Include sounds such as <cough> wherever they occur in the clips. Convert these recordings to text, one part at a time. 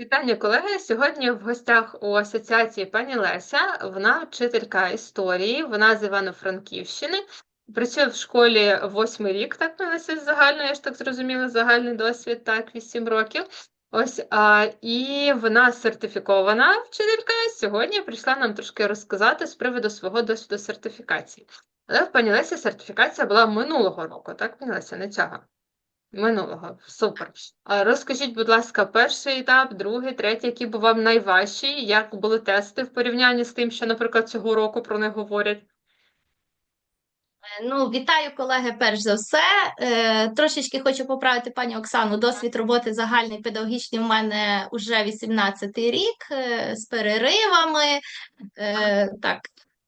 Вітання, колеги. Сьогодні в гостях у асоціації пані Леся. Вона вчителька історії, вона з Івано-Франківщини. Працює в школі восьмий рік, так Леся, загально, я ж так зрозуміла, загальний досвід, так, вісім років. Ось, а, і вона сертифікована вчителька. Сьогодні прийшла нам трошки розказати з приводу свого досвіду сертифікації. Але в пані Лесі сертифікація була минулого року, так, пані Леся, не цього? Минулого, супер. Розкажіть, будь ласка, перший етап, другий, третій, який був вам найважчий, як були тести в порівнянні з тим, що, наприклад, цього року про них говорять? Ну, вітаю, колеги, перш за все. Е, трошечки хочу поправити пані Оксану. Досвід роботи загальний педагогічний в мене вже 18-й рік е, з переривами. Е, так,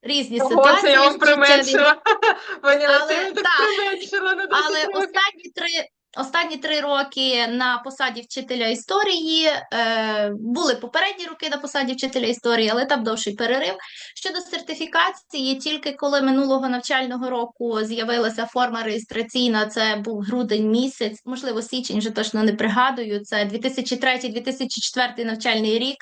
різні Ого, ситуації. це я вам применшила. <laughs> Пані Але так применшила на 10 Але останні три, останні три роки на посаді вчителя історії е, були попередні роки на посаді вчителя історії, але там довший перерив. Щодо сертифікації, тільки коли минулого навчального року з'явилася форма реєстраційна, це був грудень місяць, можливо, січень, вже точно не пригадую. Це 2003-2004 навчальний рік.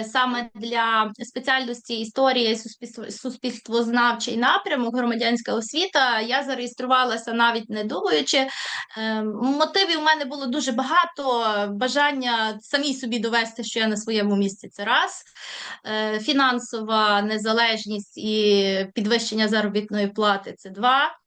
Е, Саме для спеціальності історія і суспільство- суспільствознавчий напрямок, громадянська освіта. Я зареєструвалася навіть не думаючи. Е, Мотивів у мене було дуже багато. Бажання самій собі довести, що я на своєму місці. Це раз. Е, Фінансова незалежність і підвищення заробітної плати це два.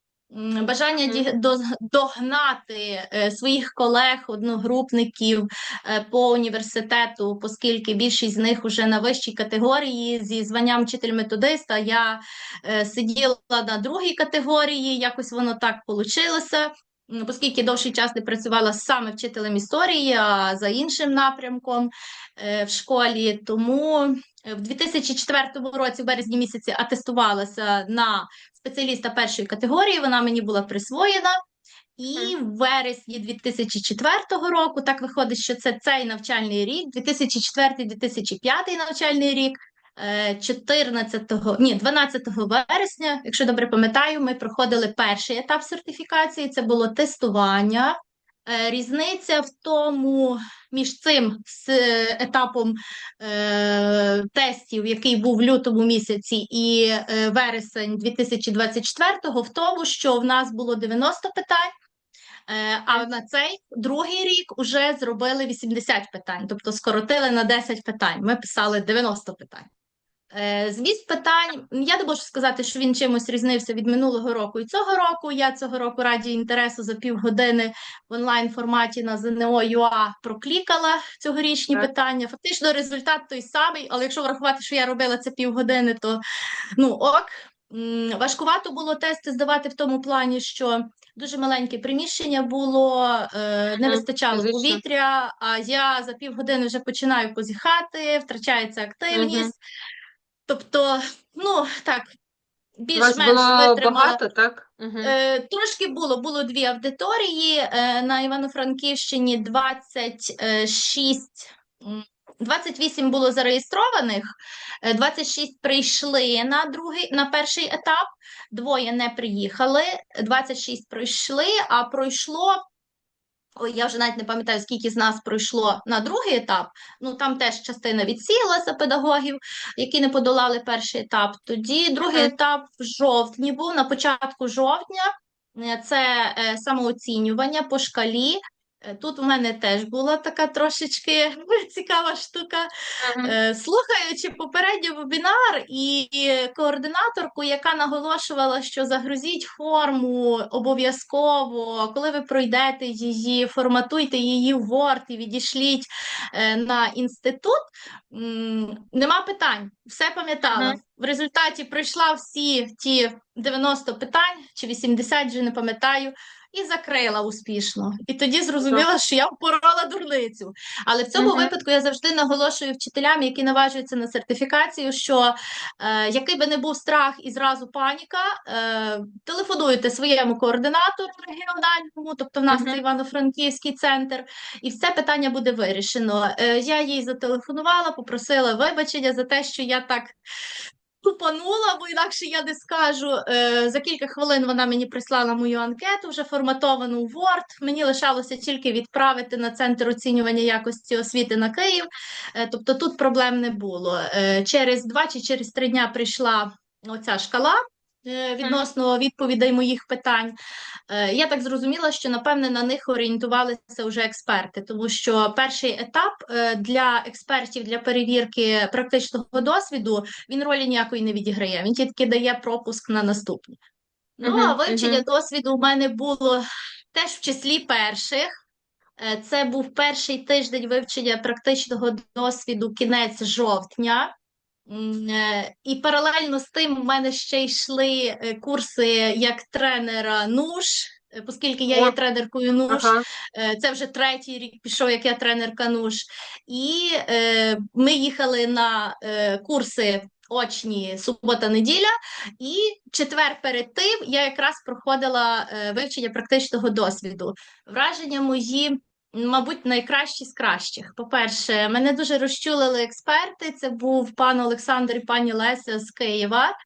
Бажання догнати е, своїх колег, одногрупників е, по університету, оскільки більшість з них вже на вищій категорії зі званням вчитель-методиста. Я сиділа на другій категорії, якось воно так вийшло. Оскільки довший час не працювала саме вчителем історії, а за іншим напрямком е, в школі. Тому е, в 2004 році, в березні місяці, атестувалася на спеціаліста першої категорії. Вона мені була присвоєна. І в вересні 2004 року, так виходить, що це цей навчальний рік, 2004-2005 навчальний рік. Е, 14, ні, 12 вересня, якщо добре пам'ятаю, ми проходили перший етап сертифікації. Це було тестування. Е, Різниця в тому між цим етапом е, тестів, який був в лютому місяці, і е, вересень 2024-го, в тому, що в нас було 90 питань. Е, А на цей другий рік вже зробили 80 питань, тобто скоротили на 10 питань. Ми писали 90 питань. Е, Зміст питань, я не можу сказати, що він чимось різнився від минулого року і цього року. Я цього року раді інтересу за півгодини в онлайн форматі на ЗНО.ЮА проклікала цьогорічні Так. питання. Фактично результат той самий, але якщо врахувати, що я робила це півгодини, то ну ок. Важкувато було тести здавати в тому плані, що дуже маленьке приміщення було, е, не вистачало фізично. повітря, а я за півгодини вже починаю позіхати, втрачається активність. Тобто, ну так, більш-менш було витримала. багато, так? Угу. Е, трошки було, було дві аудиторії е, на Івано-Франківщині 26, м, 28 було зареєстрованих, е, 26 прийшли на другий, на перший етап, двоє не приїхали, 26 пройшли, а пройшло. Ой, я вже навіть не пам'ятаю, скільки з нас пройшло на другий етап. Ну там теж частина відсіялася педагогів, які не подолали перший етап. Тоді другий Мгм. етап в жовтні був на початку жовтня. Е, Це е, самооцінювання по шкалі. Е, Тут у мене теж була така трошечки <laughs> цікава штука. Е, Слухаючи попередній вебінар і координаторку, яка наголошувала, що загрузіть форму обов'язково, коли ви пройдете її, форматуйте її в Word і відішліть е, на інститут. Нема питань, все пам'ятала. Мгм. В результаті пройшла всі ті 90 питань чи 80, вже не пам'ятаю. І закрила успішно. І тоді зрозуміла, що я впорола дурницю. Але в цьому Мгм. випадку я завжди наголошую вчителям, які наважуються на сертифікацію, що е, який би не був страх і зразу паніка, е, телефонуйте своєму координатору регіональному, тобто в нас Мгм. це Івано-Франківський центр, і все питання буде вирішено. Е, я їй зателефонувала, попросила вибачення за те, що я так тупанула, бо інакше я не скажу. Е, За кілька хвилин вона мені прислала мою анкету, вже форматовану в Word. Мені лишалося тільки відправити на центр оцінювання якості освіти на Київ. Е, Тобто тут проблем не було. Е, Через два чи через три дня прийшла оця шкала. Е, Відносно відповідей моїх питань, Е, я так зрозуміла, що напевне на них орієнтувалися вже експерти, тому що перший етап е, для експертів для перевірки практичного досвіду він ролі ніякої не відіграє. Він тільки дає пропуск на наступні. Ну а вивчення досвіду у мене було теж в числі перших. Це був перший тиждень вивчення практичного досвіду, кінець жовтня. Е, І паралельно з тим у мене ще йшли е, курси як тренера НУШ, е, оскільки я є тренеркою НУШ. Ага. Це вже третій рік пішов, як я тренерка НУШ. І е, ми їхали на е, курси очні субота-неділя, і четвер перед тим я якраз проходила вивчення практичного досвіду. Враження мої. Мабуть, найкращі з кращих. По-перше, мене дуже розчулили експерти. Це був пан Олександр і пані Леся з Києва.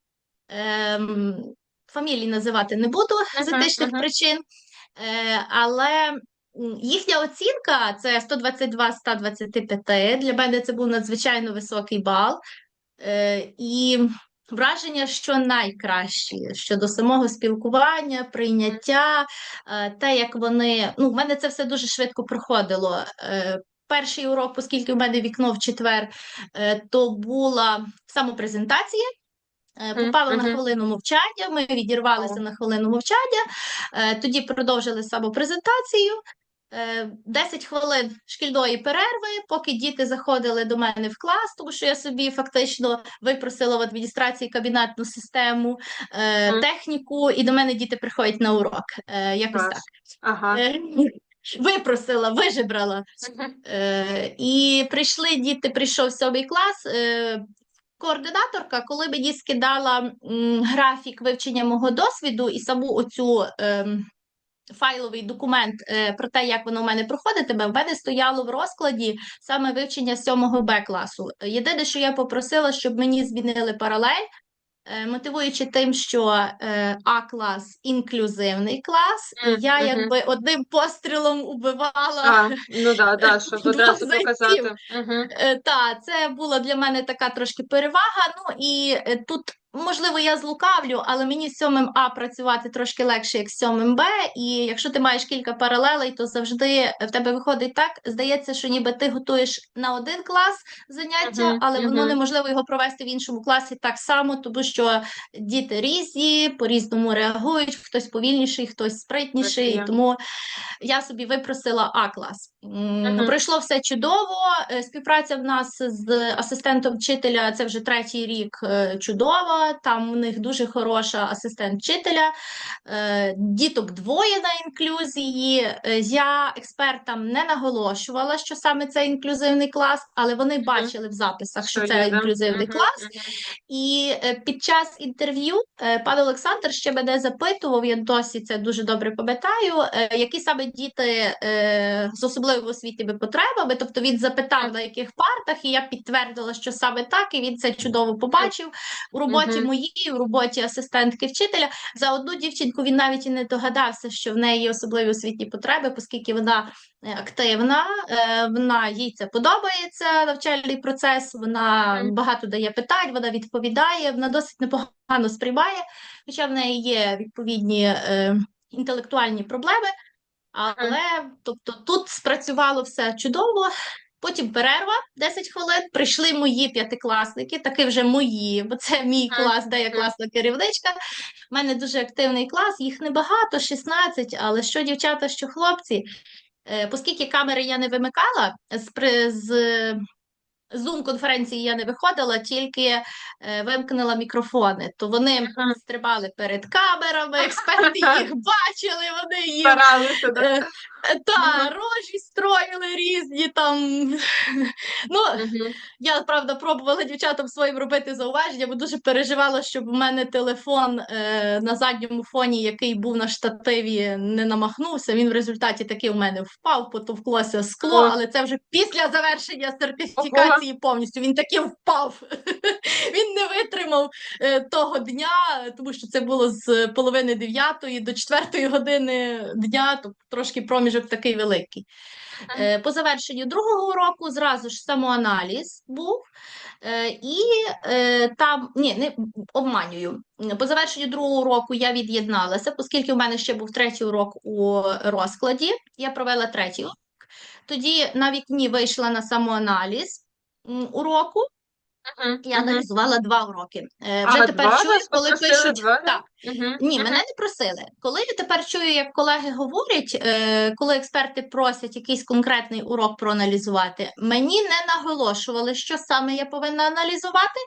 Ем, фамілії називати не буду з етичних мгм. причин, е, але їхня оцінка це 122 з 125. Для мене це був надзвичайно високий бал. Е, і враження, що найкращі щодо самого спілкування, прийняття, е, те, як вони. Ну, в мене це все дуже швидко проходило. Е, Перший урок, оскільки в мене вікно в четвер, е, то була самопрезентація. Е, Мгм, Попали на хвилину мовчання, ми відірвалися О. на хвилину мовчання, тоді продовжили самопрезентацію. Е, 10 хвилин шкільної перерви, поки діти заходили до мене в клас, тому що я собі фактично випросила в адміністрації кабінетну систему, е, техніку, і до мене діти приходять на урок. Е, Якось так. Ага. Е, <laughs> Випросила, вижебрала. Е, і прийшли діти, прийшов сьомий клас. Е, координаторка, коли мені скидала м, графік вивчення мого досвіду і саму оцю ем, файловий документ е, про те, як воно в мене проходитиме, в мене стояло в розкладі саме вивчення 7 Б класу. Єдине, що я попросила, щоб мені змінили паралель. е, Мотивуючи тим, що е, А-клас інклюзивний клас, і я якби одним пострілом убивала А, ну да, да, <laughs> щоб одразу показати. Е, Та, це була для мене така трошки перевага. Ну і тут, можливо, я злукавлю, але мені з сьомим А працювати трошки легше, як з сьомим Б. І якщо ти маєш кілька паралелей, то завжди в тебе виходить так. Здається, що ніби ти готуєш на один клас заняття, Мгм, але воно неможливо його провести в іншому класі так само, тому що діти різні, по-різному реагують, хтось повільніший, хтось спритніший. є. Тому я собі випросила А-клас. М, Мгм. Пройшло все чудово. Е, Співпраця в нас з асистентом вчителя це вже третій рік е, чудова. Там у них дуже хороша асистент вчителя. Е, Діток двоє на інклюзії. Я експертам не наголошувала, що саме це інклюзивний клас, але вони бачили в записах, що Що це є, інклюзивний Мгм, клас. мгм. І е, під час інтерв'ю пан Олександр ще мене запитував, я досі це дуже добре пам'ятаю, які саме діти з особливими освітніми потребами. Тобто він запитав, на яких партах, і я підтвердила, що саме так, і він це чудово побачив у роботі Мгм. моїй, у роботі асистентки вчителя. За одну дівчинку він навіть і не догадався, що в неї є особливі освітні потреби, оскільки вона е, активна, е, вона їй це подобається, навчальний процес. Вона багато дає питань, вона відповідає, вона досить непогано сприймає, хоча в неї є відповідні е, інтелектуальні проблеми. Але тобто тут спрацювало все чудово. Потім перерва 10 хвилин. Прийшли мої п'ятикласники, таки вже мої, бо це мій клас, де я класна керівничка. У мене дуже активний клас, їх небагато, 16, але що дівчата, що хлопці. Е, Оскільки камери я не вимикала, з, при- з Zoom-конференції я не виходила, тільки е, вимкнула мікрофони. То вони стрибали перед камерами, <laughs> експерти їх бачили, вони їх Старалися, да? е, та, Мгм. рожі строїли різні там. Ну, Мгм. я правда пробувала дівчатам своїм робити зауваження, бо дуже переживала, щоб у мене телефон е, на задньому фоні, який був на штативі, не намахнувся. Він в результаті таки у мене впав, потовклося скло, О. але це вже після завершення сертифікації повністю. Він таки впав. <laughs> Він не витримав е, того дня, тому що це було з половини дев'ятої до четвертої години дня, тобто трошки проміжок такий великий. Е, По завершенню другого року зразу ж самоаналіз був. Е, І е, там ні, не обманюю. По завершенню другого року я від'єдналася, оскільки в мене ще був третій урок у розкладі. Я провела третій урок. Тоді на вікні вийшла на самоаналіз уроку. Я аналізувала два уроки. Е, А, Вже тепер два чую, коли пишуть два, так. Мгм, Ні, мгм. мене не просили. Коли я тепер чую, як колеги говорять, е, коли експерти просять якийсь конкретний урок проаналізувати, мені не наголошували, що саме я повинна аналізувати.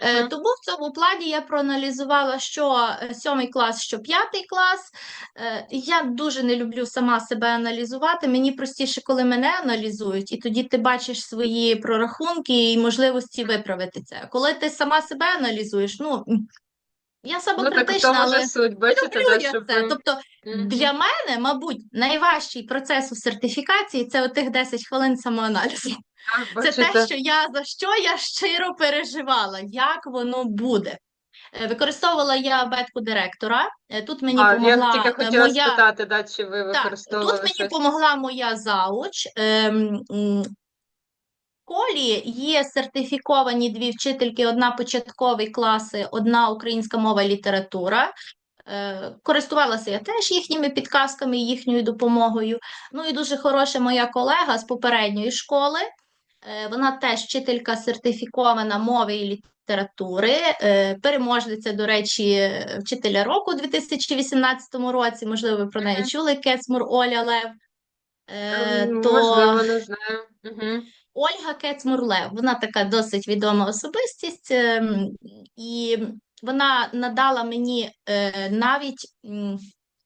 Е, Мгм. Тому в цьому плані я проаналізувала, що е, сьомий клас, що п'ятий клас. Е, Я дуже не люблю сама себе аналізувати. Мені простіше, коли мене аналізують, і тоді ти бачиш свої прорахунки і можливості виправити це. Коли ти сама себе аналізуєш, ну я Ну, самокритична, тому але суть, бачите, люблю я щоб це. Тобто Мгм. для мене, мабуть, найважчий процес у сертифікації це отих 10 хвилин самоаналізу. Так, <laughs> Це те, що я за що я щиро переживала, як воно буде. Е, Використовувала я абетку директора. Е, Тут мені А, я тільки е, моя спитати, да, чи ви так, тут мені щось? помогла моя зауч. Ем, м, в колі є сертифіковані дві вчительки: одна початковий класи, одна українська мова і література. Е, Користувалася я теж їхніми підказками, їхньою допомогою. Ну і дуже хороша моя колега з попередньої школи. Е, Вона теж вчителька сертифікована мови і літератури, е, переможниця, до речі, вчителя року у 2018 році. Можливо, ви про неї чули Кецмур Оля Лев. Ем, То не знаю. Ольга Кецмур-Лев, вона така досить відома особистість, ем, і вона надала мені е, навіть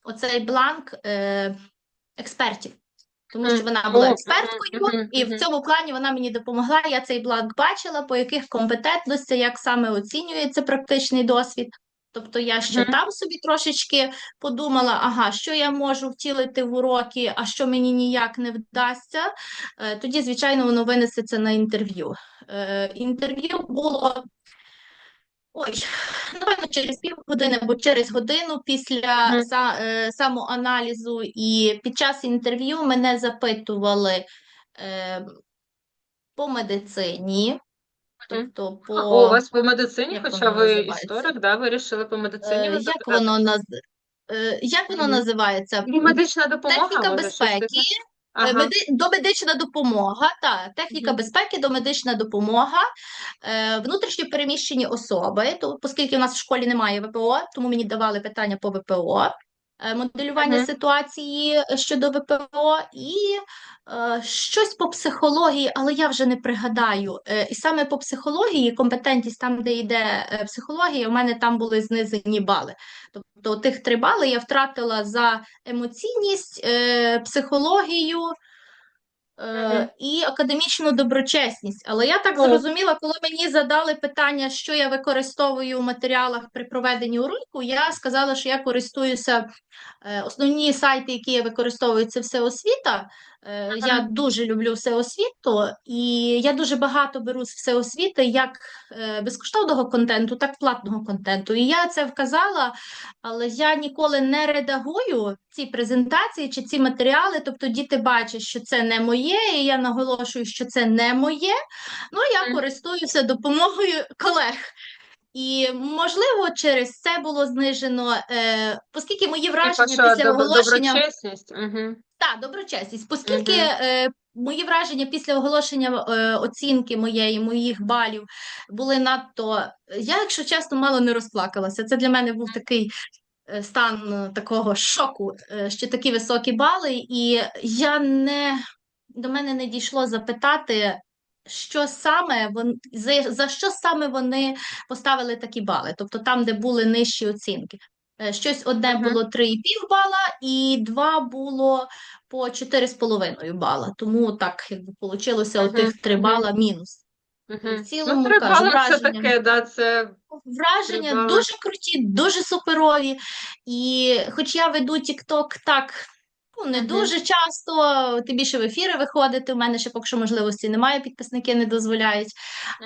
оцей бланк е, експертів, тому що вона була експерткою, і в цьому плані вона мені допомогла. Я цей бланк бачила, по яких компетентностях, як саме оцінюється практичний досвід. Тобто я ще Мгм. там собі трошечки подумала, ага, що я можу втілити в уроки, а що мені ніяк не вдасться. Е, Тоді, звичайно, воно винесеться на інтерв'ю. Е, Інтерв'ю було ой, напевно, через півгодини або через годину після са- е, самоаналізу. І під час інтерв'ю мене запитували е, по медицині, тобто по О, у вас по медицині, як хоча воно ви називається? історик, да, вирішили по медицині Е, як запитати? воно наз... е, як воно Мгм. називається? Ну, медична допомога, Техніка може, щось безпеки, таке? Е, Ага. меди... домедична допомога, та техніка Мгм. безпеки, домедична допомога, е, внутрішньо переміщені особи, то, оскільки у нас в школі немає ВПО, тому мені давали питання по ВПО, моделювання Мгм. ситуації щодо ВПО і е, щось по психології, але я вже не пригадаю. Е, і саме по психології, компетентність там, де йде е, психологія, у мене там були знизені бали. Тобто тих три бали я втратила за емоційність, е, психологію е, і академічну доброчесність. Але я так зрозуміла, коли мені задали питання, що я використовую в матеріалах при проведенні уроку, я сказала, що я користуюся е, основні сайти, які я використовую, це все освіта. Е, Я дуже люблю всеосвіту, і я дуже багато беру з всеосвіти як е, безкоштовного контенту, так і платного контенту. І я це вказала, але я ніколи не редагую ці презентації чи ці матеріали. Тобто діти бачать, що це не моє, і я наголошую, що це не моє. Ну я користуюся допомогою колег. І можливо, через це було знижено, е, оскільки мої Типа, враження що після доб- оголошення доброчесність? Мгм. так, доброчесність, оскільки Мгм. е, мої враження після оголошення е, оцінки моєї, моїх балів були надто. Я, якщо чесно, мало не розплакалася. Це для мене був такий е, стан е, такого шоку, е, що такі високі бали, і я не до мене не дійшло запитати. Що саме вон за, за що саме вони поставили такі бали? Тобто там, де були нижчі оцінки. Е, Щось одне Мгм. було 3,5 бала, і два було по 4,5 бала. Тому так, якби вийшло Мгм, отих 3 бала мінус. Мгм. В цілому, Ну, кажу, бали це враження. таке, да, це Враження дуже круті, дуже суперові. І хоч я веду TikTok так Ну, не дуже часто, ти більше в ефіри виходити. У мене ще поки що можливості немає, підписники не дозволяють.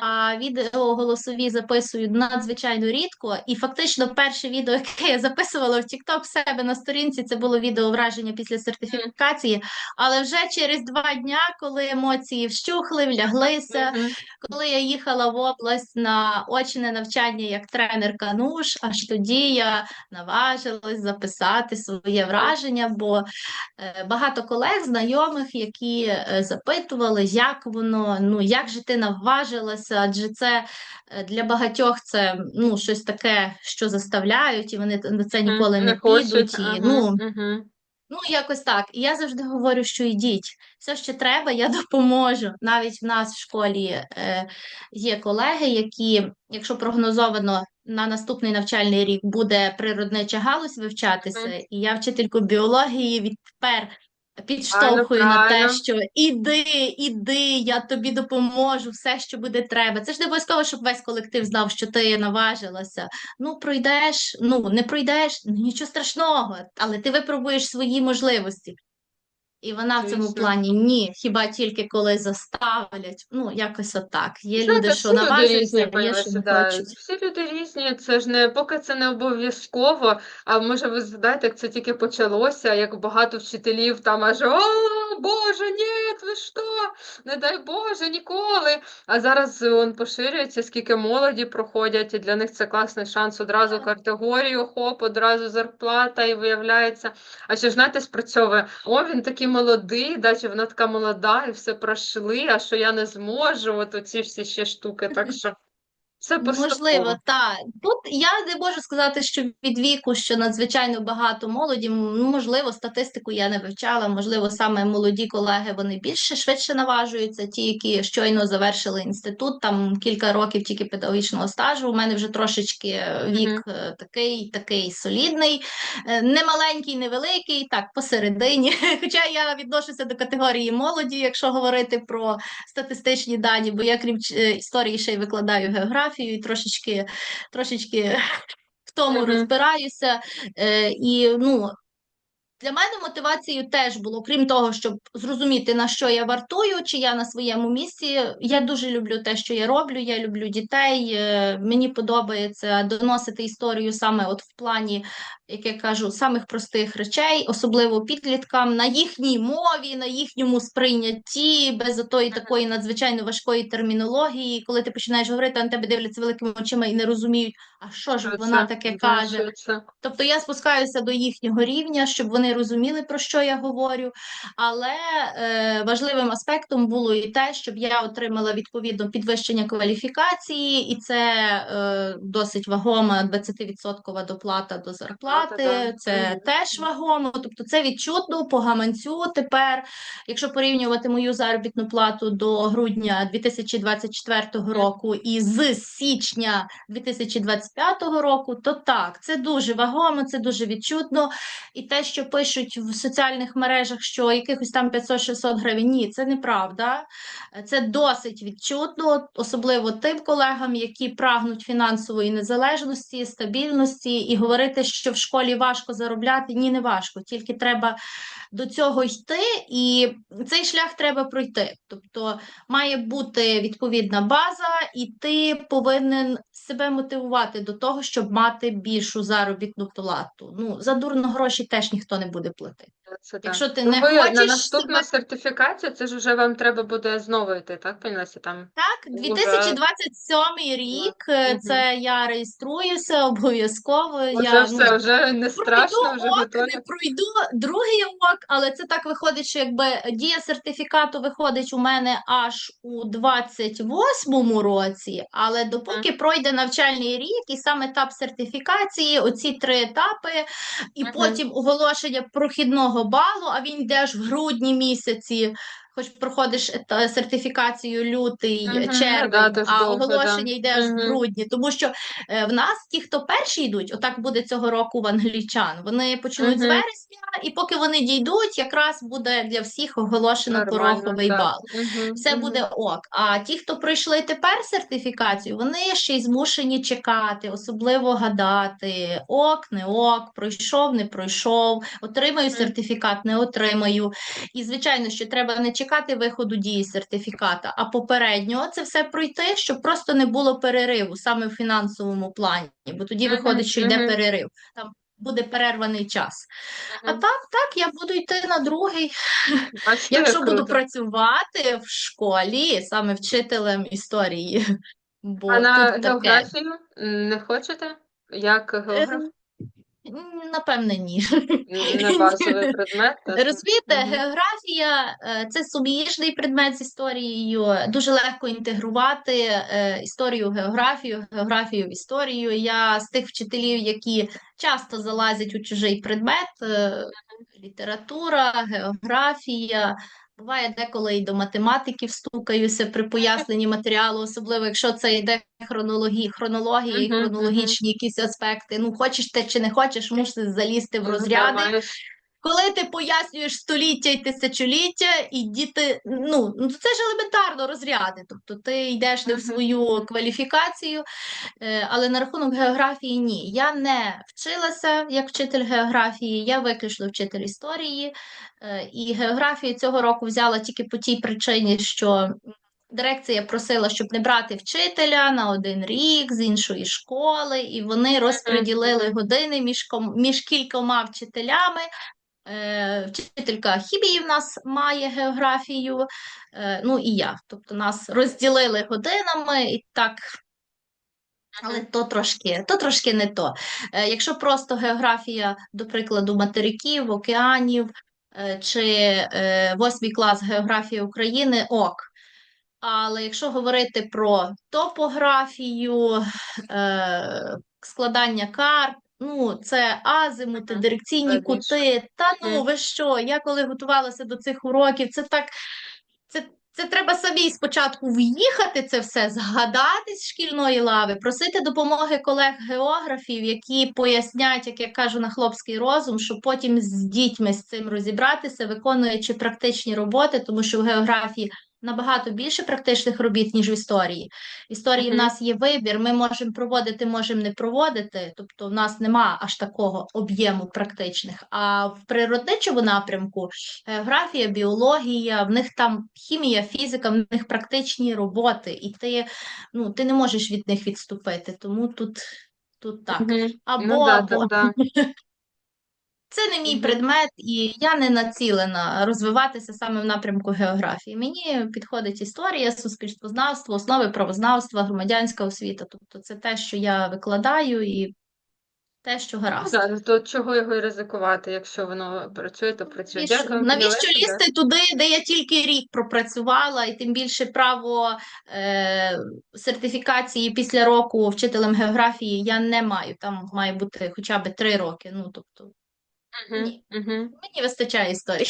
А відео голосові записую надзвичайно рідко. І фактично перше відео, <laughs> яке я записувала в TikTok себе на сторінці, це було відео враження після сертифікації. Але вже через два дня, коли емоції вщухли, вляглися, коли я їхала в область на очне навчання як тренер кануш, аж тоді я наважилась записати своє враження, бо багато колег, знайомих, які е, запитували, як воно, ну як же ти наважилася, адже це е, для багатьох це ну щось таке, що заставляють, і вони на це ніколи не, хочуть. підуть. І, Ага, ну. Ну, якось так. І я завжди говорю, що йдіть. Все, що треба, я <laughs> допоможу. Навіть в нас в школі е, є колеги, які, якщо прогнозовано на наступний навчальний рік буде природнича галузь вивчатися, і я вчительку біології відтепер підштовхую на те, що іди, іди, я тобі допоможу, все, що буде треба. Це ж не обов'язково, щоб весь колектив знав, що ти наважилася. Ну, пройдеш, ну не пройдеш, нічого страшного, але ти випробуєш свої можливості. І вона в цьому плані ні, хіба тільки коли заставлять. Ну, якось отак. Є Знаєте, люди, що всі люди різні, наважаться, є, що не да. хочуть. Всі люди різні, це ж не поки це не обов'язково. А може ви згадаєте, як це тільки почалося, як багато вчителів там аж о, Боже, ні, ви що? Не дай Боже, ніколи. А зараз он поширюється, скільки молоді проходять, і для них це класний шанс одразу категорію, хоп, одразу зарплата, і виявляється. А ще ж знаєте, спрацьовує, о, він такий молодий, да, вона така молода, і все пройшли, а що я не зможу, от оці всі ще штуки, так що все Можливо, поступово. так. Тут я не можу сказати, що від віку, що надзвичайно багато молоді. Ну, можливо, статистику я не вивчала. Можливо, саме молоді колеги вони більше швидше наважуються. Ті, які щойно завершили інститут, там кілька років тільки педагогічного стажу. У мене вже трошечки вік Мгм. е, такий, такий солідний, Е, не маленький, не великий, так посередині. <laughs> Хоча я відношуся до категорії молоді, якщо говорити про статистичні дані, бо я крім е, історії ще й викладаю географію і трошечки, трошечки <laughs> в тому розбираюся. Е, і ну, для мене мотивацією теж було, крім того, щоб зрозуміти, на що я вартую, чи я на своєму місці. Я дуже люблю те, що я роблю. Я люблю дітей. е, Мені подобається доносити історію саме от в плані, як я кажу, самих простих речей, особливо підліткам, на їхній мові, на їхньому сприйнятті, без отої такої надзвичайно важкої термінології. Коли ти починаєш говорити, а на тебе дивляться великими очима і не розуміють, а що ж вона таке каже. Тобто я спускаюся до їхнього рівня, щоб вони розуміли, про що я говорю. Але е, важливим аспектом було і те, щоб я отримала відповідно підвищення кваліфікації, і це е, досить вагома 20% доплата до зарплати. Це Мгм. теж вагомо. Тобто це відчутно по гаманцю тепер. Якщо порівнювати мою заробітну плату до грудня 2024 року і з січня 2025 року, то так, це дуже вагомо, це дуже відчутно. І те, що пишуть в соціальних мережах, що якихось там 500-600 гривень, ні, це неправда. Це досить відчутно, особливо тим колегам, які прагнуть фінансової незалежності, стабільності, і говорити, що в школі важко заробляти, ні, не важко, тільки треба до цього йти, і цей шлях треба пройти. Тобто має бути відповідна база, і ти повинен себе мотивувати до того, щоб мати більшу заробітну плату. Ну, за дурно гроші теж ніхто не буде платити. Це так. Ти Ну, не ви на наступну сертифікацію, це ж вже вам треба буде знову йти, так, пані там? Так, Уже. 2027 рік, е, Мгм. це я реєструюся обов'язково. Вже я, все, ну, вже не страшно, Пройду вже ок, готові. не пройду другий ок, але це так виходить, що якби дія сертифікату виходить у мене аж у 28-му році, але допоки пройде навчальний рік, і сам етап сертифікації, оці три етапи, і Мгм. потім оголошення прохідного балу, а він йде аж в грудні місяці. Хоч проходиш сертифікацію лютий, Мгм, ну червень, да, а довго, да. оголошення йде аж в грудні. Тому що е, в нас ті, хто перші йдуть, отак буде цього року в англічан. Вони почнуть з вересня, і поки вони дійдуть, якраз буде для всіх оголошено пороховий так. бал. Мгм, Все мгм. буде ок. А ті, хто пройшли тепер сертифікацію, вони ще й змушені чекати, особливо гадати: ок, не ок, пройшов, не пройшов, отримаю Мгм. сертифікат, не отримаю. І звичайно, що треба не чекати виходу дії сертифіката, а попередньо це все пройти, щоб просто не було перериву саме в фінансовому плані, бо тоді виходить, що йде перерив. Там буде перерваний час. А так, так, я буду йти на другий. Якщо як буду працювати в школі саме вчителем історії, бо А на таке. географію не хочете? Як географ? Напевне, ні. Не <laughs> базовий предмет? Розумієте, Мгм. географія е, це суміжний предмет з історією. Дуже легко інтегрувати е, історію, географію, географію в історію. Я з тих вчителів, які часто залазять у чужий предмет, е, література, географія. Буває деколи і до математики встукаюся при поясненні матеріалу, особливо якщо це йде хронології, хронології, хронологічні якісь аспекти. Ну, хочеш ти чи не хочеш, мусиш залізти в Ну, розряди. Коли ти пояснюєш століття і тисячоліття, і діти, ну, ну це ж елементарно розряди. Тобто ти йдеш не в свою кваліфікацію, е, але на рахунок географії ні. Я не вчилася як вчитель географії, я виключно вчитель історії. Е, І географію цього року взяла тільки по тій причині, що дирекція просила, щоб не брати вчителя на один рік з іншої школи, і вони розподілили години між, між кількома вчителями. Е, Вчителька хімії в нас має географію, е, ну і я. Тобто нас розділили годинами і так. Але то трошки, то трошки не то. Е, Якщо просто географія, до прикладу, материків, океанів чи восьмий клас географії України, ок. Але якщо говорити про топографію, складання карт, ну це азимути, дирекційні кути. Та ну ви що? Я коли готувалася до цих уроків, це так. Це, це треба самій спочатку в'їхати це все, згадати з шкільної лави, просити допомоги колег-географів, які пояснять, як я кажу, на хлопський розум, щоб потім з дітьми з цим розібратися, виконуючи практичні роботи, тому що в географії набагато більше практичних робіт, ніж в історії. В історії в нас є вибір, ми можемо проводити, можемо не проводити, тобто в нас нема аж такого об'єму практичних. А в природничому напрямку географія, біологія, в них там хімія, фізика, в них практичні роботи, і ти, ну, ти не можеш від них відступити. Тому тут, тут так. Мгм. Або, Ну да, або. там да. <laughs> Це не мій предмет, і я не націлена розвиватися саме в напрямку географії. Мені підходить історія, суспільствознавство, основи правознавства, громадянська освіта. Тобто це те, що я викладаю, і те, що Ну гаразд. да, ну, то чого його і ризикувати, якщо воно працює, то працює. Навіщо, Дякую, навіщо да. лізти туди, де я тільки рік пропрацювала, і тим більше право е, сертифікації після року вчителем географії я не маю. Там має бути хоча б три роки. Ну тобто Мгм, ні, угу. мені вистачає історії.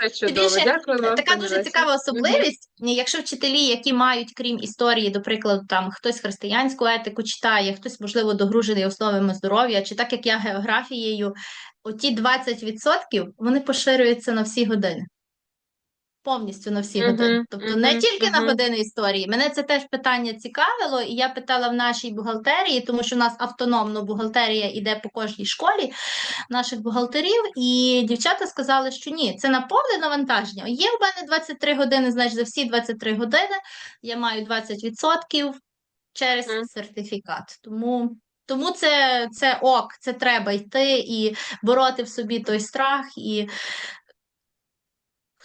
Це чудово. більше, Дякую вам, така дуже цікава особливість, якщо вчителі, які мають, крім історії, до прикладу, там хтось християнську етику читає, хтось, можливо, догружений основами здоров'я, чи так як я географією, оті 20% вони поширюються на всі години. Повністю на всі години. Тобто не мгм, тільки на години історії. Мене це теж питання цікавило, і я питала в нашій бухгалтерії, тому що у нас автономно бухгалтерія іде по кожній школі наших бухгалтерів, і дівчата сказали, що ні, це на повне навантаження. Є в мене 23 години, значить за всі 23 години я маю 20% через Мгм. сертифікат. Тому. Тому це, це ок, це треба йти і бороти в собі той страх, і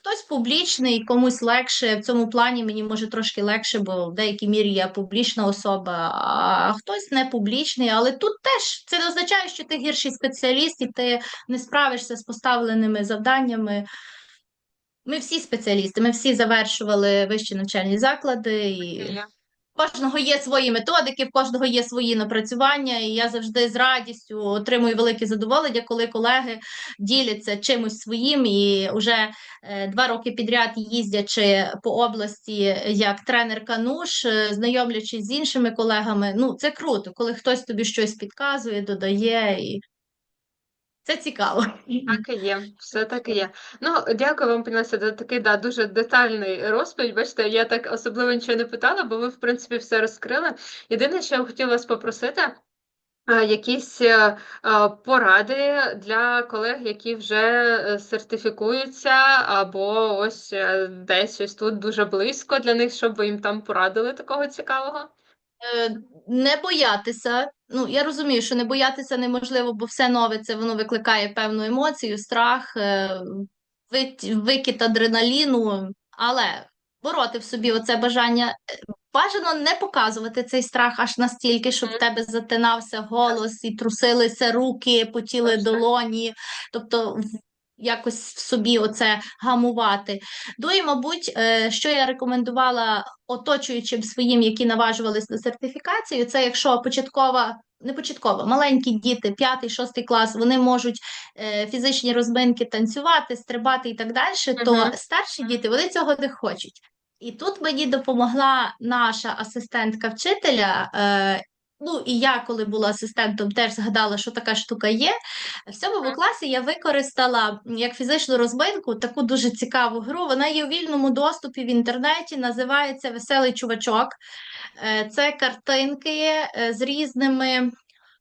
Хтось публічний, комусь легше. В цьому плані мені може трошки легше, бо в деякій мірі я публічна особа, а хтось не публічний. Але тут теж це не означає, що ти гірший спеціаліст і ти не справишся з поставленими завданнями. Ми всі спеціалісти, ми всі завершували вищі навчальні заклади, і. Кожного є свої методики, в кожного є свої напрацювання, і я завжди з радістю отримую велике задоволення, коли колеги діляться чимось своїм і вже е, два роки підряд їздячи по області як тренер кануш, е, знайомлячись з іншими колегами. Ну це круто, коли хтось тобі щось підказує, додає і. Це цікаво. Так і є, все так і є. Ну, дякую вам, пані за такий да, дуже детальний розповідь. Бачите, я так особливо нічого не питала, бо ви, в принципі, все розкрили. Єдине, що я хотіла вас попросити, якісь е, поради для колег, які вже е, сертифікуються, або ось е, десь ось тут дуже близько для них, щоб ви їм там порадили такого цікавого. Е, Не боятися. Ну, я розумію, що не боятися неможливо, бо все нове це воно викликає певну емоцію, страх, е, викид адреналіну, але бороти в собі оце бажання. е, Бажано не показувати цей страх аж настільки, щоб в тебе затинався голос і трусилися руки, потіли Точно. долоні, тобто якось в собі оце гамувати. Ну і, мабуть, е, що я рекомендувала оточуючим своїм, які наважувались на сертифікацію, це якщо початкова, не початкова, маленькі діти, п'ятий, шостий клас, вони можуть е, фізичні розминки танцювати, стрибати і так далі, то старші діти вони цього не хочуть. І тут мені допомогла наша асистентка вчителя. Е, Ну, і я, коли була асистентом, теж згадала, що така штука є. В сьомому класі я використала як фізичну розминку таку дуже цікаву гру. Вона є у вільному доступі в інтернеті, називається Веселий чувачок. Е, Це картинки е, з різними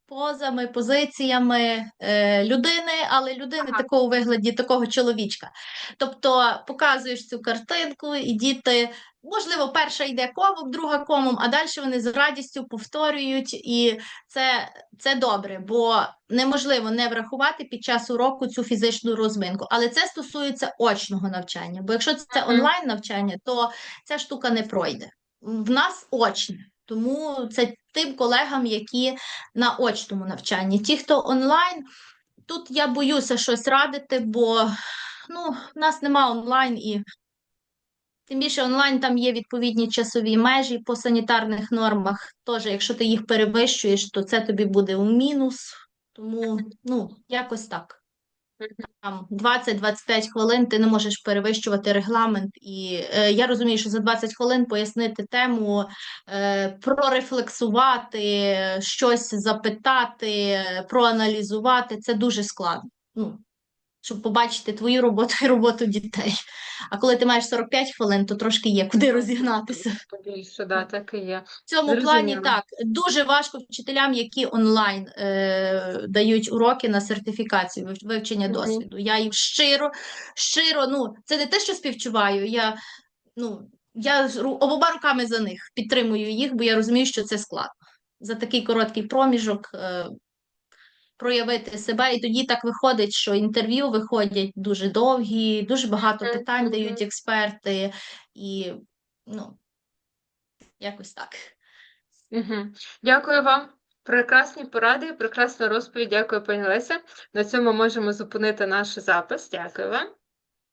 позами, позиціями е, людини, але людини Ага. такого вигляді такого чоловічка. Тобто показуєш цю картинку, і діти, можливо, перша йде комом, друга комом, а далі вони з радістю повторюють, і це, це добре, бо неможливо не врахувати під час уроку цю фізичну розминку. Але це стосується очного навчання. Бо якщо це онлайн навчання, то ця штука не пройде. В нас очне. Тому це тим колегам, які на очному навчанні. Ті, хто онлайн, тут я боюся щось радити, бо ну, в нас нема онлайн і тим більше онлайн там є відповідні часові межі по санітарних нормах. Тож, якщо ти їх перевищуєш, то це тобі буде у мінус. Тому, ну, якось так. Там 20-25 хвилин ти не можеш перевищувати регламент, і е, я розумію, що за 20 хвилин пояснити тему, е, прорефлексувати, щось запитати, проаналізувати це дуже складно. Ну, щоб побачити твою роботу і роботу дітей. А коли ти маєш 45 хвилин, то трошки є куди розігнатися. Побільше, да, так і є. В цьому Зрозуміло. плані так дуже важко вчителям, які онлайн е, дають уроки на сертифікацію вив- вивчення Мгм. досвіду. Я їм щиро, щиро, ну це не те, що співчуваю. Я ну я обома руками за них підтримую їх, бо я розумію, що це складно за такий короткий проміжок. Е, Проявити себе, і тоді так виходить, що інтерв'ю виходять дуже довгі, дуже багато питань дають експерти, і ну якось так. Угу. Дякую вам. Прекрасні поради, прекрасна розповідь. Дякую, пані Леся. На цьому можемо зупинити наш запис. Дякую вам.